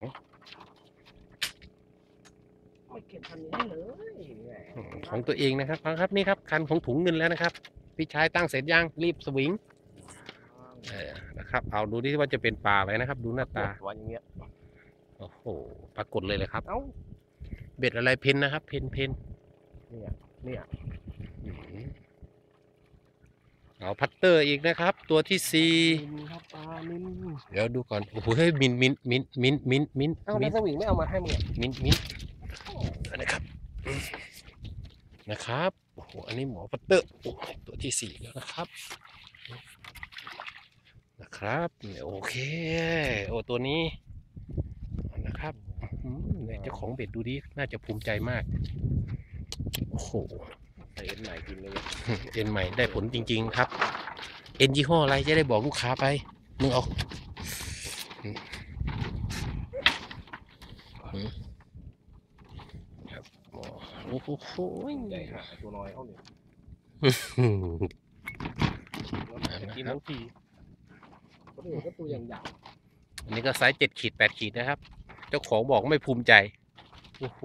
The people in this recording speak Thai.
ไม่เก็บคันนี้เลยแหมอืมของตัวเองนะครับฟังครับนี่ครับคันของถุงเงินแล้วนะครับ พี่ชายตั้งเสร็จยังรีบสวิงเออนะครับ เอาดูดิว่าจะเป็นปลาอะไรนะครับ ดูหน้าตาวันอย่างเงี้ยโอ้โหปรากฏเลยเลยครับ เอ้าเบ็ดอะไรเพนนะครับ เพนเพนเนี่ยเนี่ยอืมเอาพัตเตอร์อีกนะครับ ตัวที่สี่นินครับปลานิน เดี๋ยวดูก่อนโอ้โหเฮ้ยมินมินมินมินมินมินเอ้ามิแล้วนสวิงไม่เอามาให้มึงอะมินมินนะครับอืมนะครับโอ้โหอันนี้หมอพัตเตอร์โอ้ยตัวที่สี่แล้วนะครับ นะครับโอเค โอ้ตัวนี้นะครับอืมเนี่ยเจ้าของเบ็ดดูดิน่าจะภูมิใจมากโอ้โหใส่เอ็นใหม่กินเลยเอ็นใหม่ได้ผลจริง ๆ ครับ เอ็นยี่ห้ออะไรจะได้บอกลูกค้าไปมึงเอาอืมอืม ครับโอ้โหใหญ่หาตัวน้อยเขาเนี่ยอืมกินทั้งทีก็ดูก็ตัวอย่างใหญ่อันนี้ก็ไซส์เจ็ดขีดแปดขีดนะครับ เจ้าของบอกไม่ภูมิใจ โอ้โห